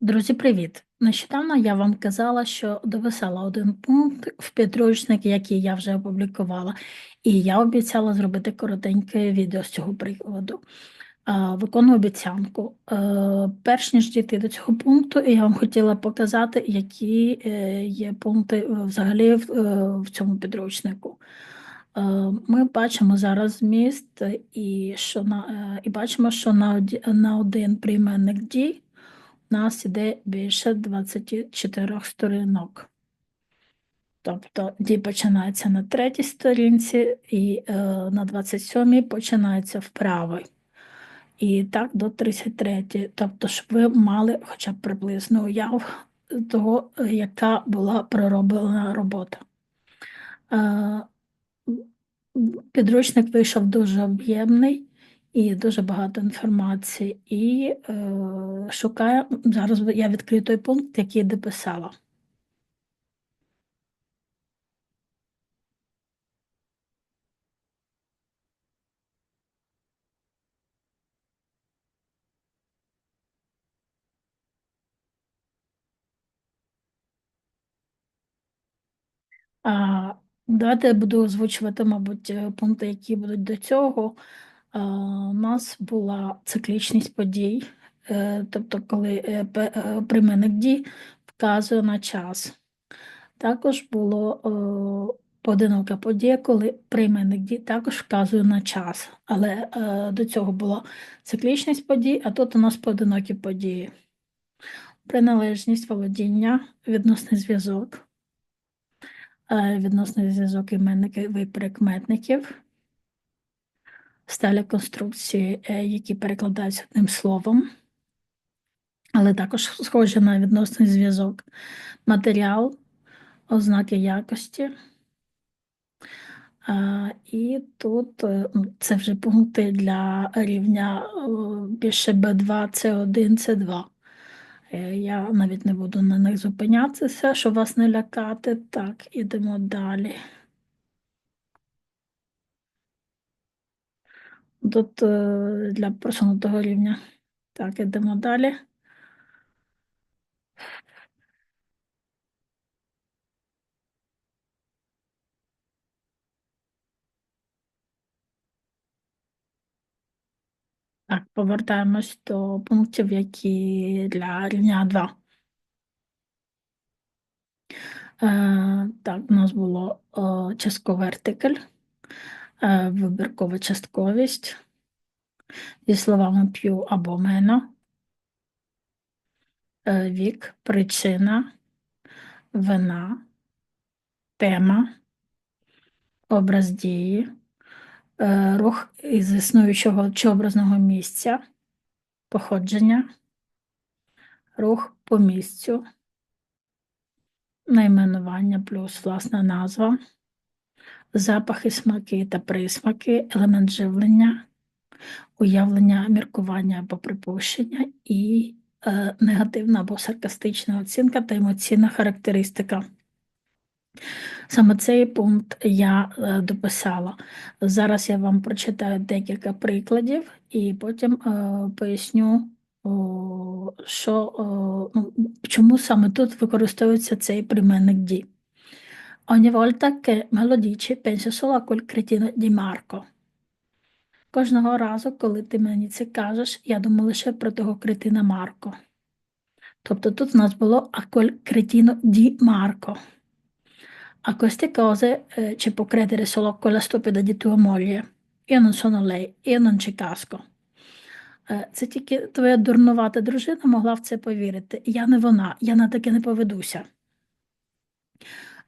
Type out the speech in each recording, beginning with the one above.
Друзі, привіт! Нещодавно я вам казала, що дописала один пункт в підручник, який я вже опублікувала, і я обіцяла зробити коротеньке відео з цього приводу. Е, Виконую обіцянку. Е, Перш ніж дійти до цього пункту, я вам хотіла показати, які е, є пункти взагалі в, е, цьому підручнику. Ми бачимо зараз зміст і, що на, і бачимо, що на, один прийменник дій нас іде більше 24 сторінок. Тобто дій починається на третій сторінці і е, на 27-й починається вправи. І так до 33. Тобто, щоб ви мали хоча б приблизно уяву того, яка була пророблена робота. Е, Підручник вийшов дуже об'ємний і дуже багато інформації. І е, шукаю зараз я відкрию той пункт, який дописала. А, давайте я буду озвучувати, мабуть, е, пункти, які будуть до цього. У нас була циклічність подій, е, тобто, коли е, е, прийменник дій вказує на час. Також було поодинока подія, коли прийменник дій також вказує на час. Але до цього була циклічність подій, а тут у нас поодинокі події. Приналежність володіння, відносний зв'язок відносний зв'язок іменників і прикметників, сталі конструкції, е, які перекладаються одним словом, але також схожі на відносний зв'язок, матеріал, ознаки якості. І тут е, це вже пункти для рівня більше B2, C1, C2. Е, Я навіть не буду на них зупинятися, щоб вас не лякати. Так, ідемо далі. Тут е, для просунутого рівня. Так, ідемо далі. Так, повертаємось до пунктів, які для рівня 2. Е, так, у нас було е, частковий артикль, вибіркова частковість. Зі словами п'ю або мено, е, вік, причина, вина, тема, образ дії, е, рух із існуючого чи образного місця, походження, рух по місцю, найменування плюс власна назва, запахи, смаки та присмаки, елемент живлення, уявлення, міркування або припущення і е, негативна або саркастична оцінка та емоційна характеристика. Саме цей пункт я е, дописала. Зараз я вам прочитаю декілька прикладів і потім е, поясню, о, що, о, ну, чому саме тут використовується цей прийменник дій. Ogni volta che me lo dici, penso solo a quel cretino di Marco. Кожного разу, коли ти мені це кажеш, я думаю лише про того кретина Марко. Тобто тут у нас було a quel cretino di Marco. Queste cose eh, ci può credere solo quella stupida di tua moglie. Io non sono lei, io non ci casco. Е, Це тільки твоя дурнувата дружина могла в це повірити. Я не вона, я на таке не поведуся.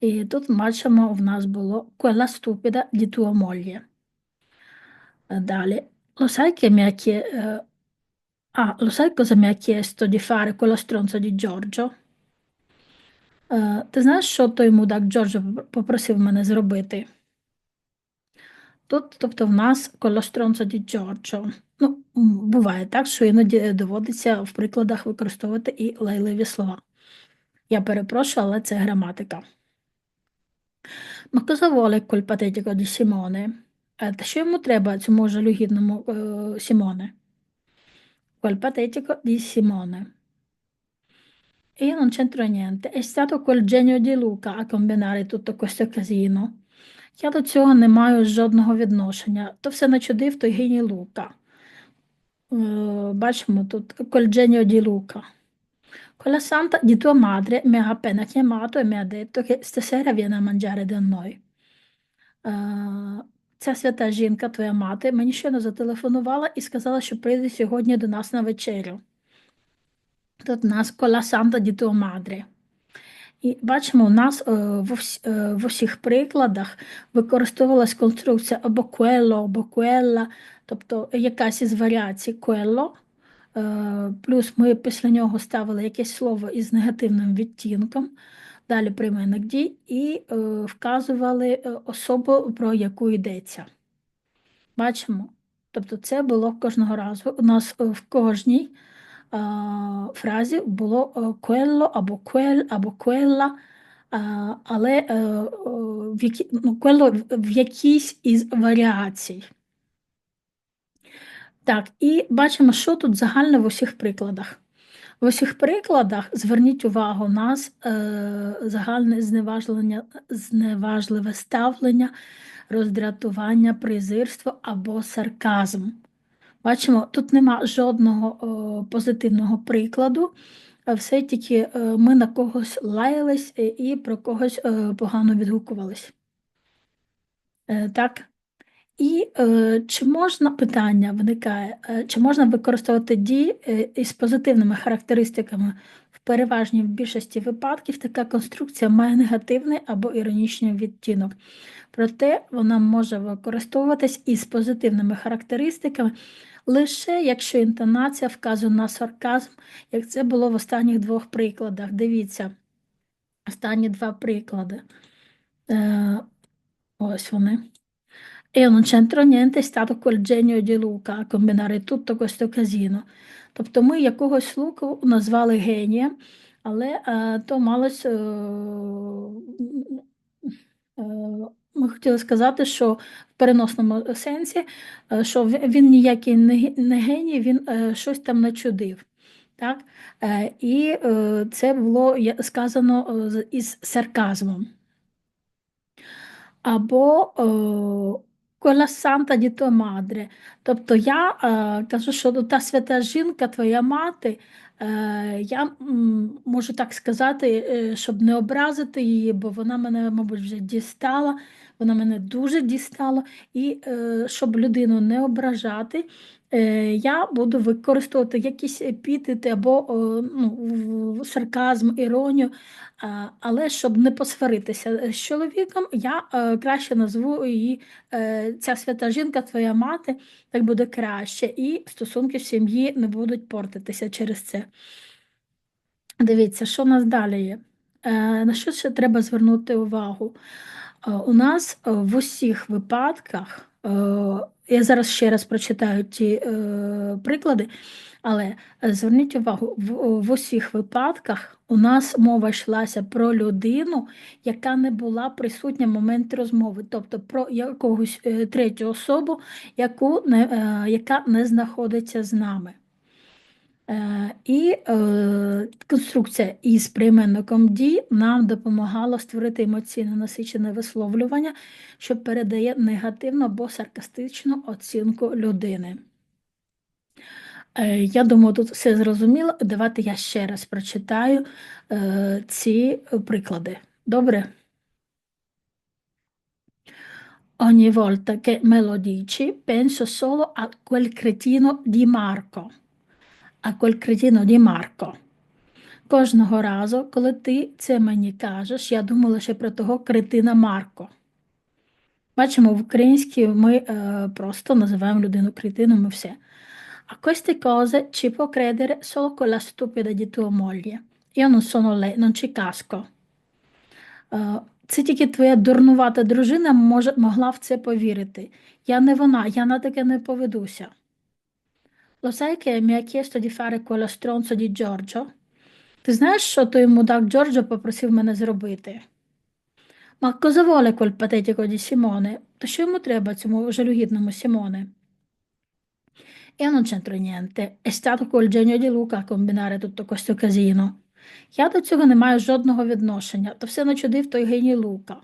І тут бачимо, в нас було quella stupida di tua moglie. Е, Далі. Lo sai che mi ha chie- eh, Ah, lo sai cosa mi ha chiesto di fare quello stronzo di Giorgio? Е, Ти знаєш, що той мудак Джорджо попросив мене зробити? Тут, тобто, в нас stronzo di Giorgio. Ну, буває так, що іноді доводиться в прикладах використовувати і лайливі слова. Я перепрошую, але це граматика. Ma cosa vuole quel patetico di Simone? Е, що йому треба цьому жалюгідному е, Сімоне? Quel patetico di Simone. E io non c'entro niente. È stato quel genio di Luca a combinare tutto questo casino. Я до цього не маю жодного відношення. То все начудив той геній Лука. Е, бачимо тут quel genio di Luca. Quella santa di tua madre mi ha appena chiamato e mi ha detto che stasera viene a mangiare da noi. Ця свята жінка, твоя мати, мені щойно зателефонувала і сказала, що прийде сьогодні до нас на вечерю. Тут нас кола санта ді tua. І бачимо, у нас е, в, ус- е, усіх прикладах використовувалась конструкція або quello, або quella, тобто якась із варіацій quello, плюс ми після нього ставили якесь слово із негативним відтінком, далі прийменник дій, і е, вказували е, особу, про яку йдеться. Бачимо? Тобто це було кожного разу. У нас е, в кожній фразі було е, quello або quel, або quella, але е, в, які, ну, quello в якійсь із варіацій. Так, і бачимо, що тут загальне в усіх прикладах. В усіх прикладах зверніть увагу, у нас е, загальне зневажлення, зневажливе ставлення, роздратування, презирство або сарказм. Бачимо, тут нема жодного о, позитивного прикладу, все тільки е, ми на когось лаялись е, і про когось е, погано відгукувались. Так. І е, чи можна питання виникає, е, чи можна використовувати дії е, із позитивними характеристиками в переважній більшості випадків така конструкція має негативний або іронічний відтінок. Проте вона може використовуватись із позитивними характеристиками лише якщо інтонація вказує на сарказм, як це було в останніх двох прикладах. Дивіться, останні два приклади. Е, ось вони. E non c'entro niente, è stato quel genio di Luca a combinare questo casino. Тобто ми якогось Луку назвали генієм, але е, то малось. Е, е, ми хотіли сказати, що в переносному сенсі, що він ніякий не геній, він щось там начудив. Так? І це було сказано із сарказмом. Або е, діто мадре. Тобто я е, кажу, що та свята жінка, твоя мати, е, я м, можу так сказати, е, щоб не образити її, бо вона мене, мабуть, вже дістала, вона мене дуже дістала, і е, щоб людину не ображати, я буду використовувати якісь епітети або ну, сарказм, іронію, але щоб не посваритися з чоловіком, я е, краще назву її е, ця свята жінка, твоя мати, так буде краще, і стосунки в сім'ї не будуть портитися через це. Дивіться, що в нас далі є. Е, На що ще треба звернути увагу? Е, У нас е, в усіх випадках, е, я зараз ще раз прочитаю ті е, приклади, але зверніть увагу, в, в усіх випадках у нас мова йшлася про людину, яка не була присутня в момент розмови, тобто про якогось е, третю особу, яку не, е, яка не знаходиться з нами. Е, І е, конструкція із прийменником дій нам допомагала створити емоційно насичене висловлювання, що передає негативну або саркастичну оцінку людини. Е, Я думаю, тут все зрозуміло. Давайте я ще раз прочитаю ці приклади. Добре? Ogni volta che me lo dici, penso solo a quel cretino di Marco. А quel cretino di Marco. Кожного разу, коли ти це мені кажеш, я думаю лише про того кретина Марко. Бачимо, в українській ми е, просто називаємо людину кретином і все. A queste cose ci può credere solo quella stupida di tua moglie. Io non sono lei, non ci casco. Е, Це тільки твоя дурнувата дружина може, могла в це повірити. Я не вона, я на таке не поведуся. Lo sai che mi ha chiesto di fare quello stronzo di Giorgio? Ти знаєш, що той мудак Джорджо попросив мене зробити? Ma cosa vuole quel patetico di Simone? То що йому треба цьому жалюгідному Сімоне? Io non c'entro niente. È stato quel genio di Luca a combinare tutto questo casino. Я до цього не маю жодного відношення, то все начудив той геній Лука.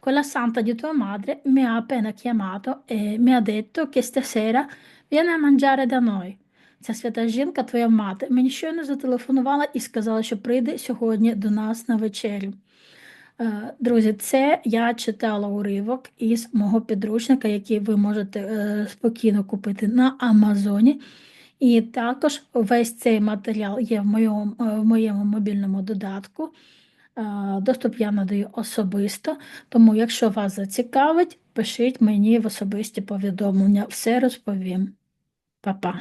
Quella santa di tua madre mi ha appena chiamato e mi ha detto che stasera mangiare da noi. Ця свята жінка, твоя мати, мені щойно зателефонувала і сказала, що прийде сьогодні до нас на вечерю. Е, Друзі, це я читала уривок із мого підручника, який ви можете е, спокійно купити на Амазоні. І також весь цей матеріал є в моєму, е, в моєму мобільному додатку. Доступ я надаю особисто, тому якщо вас зацікавить, пишіть мені в особисті повідомлення, все розповім. Па-па.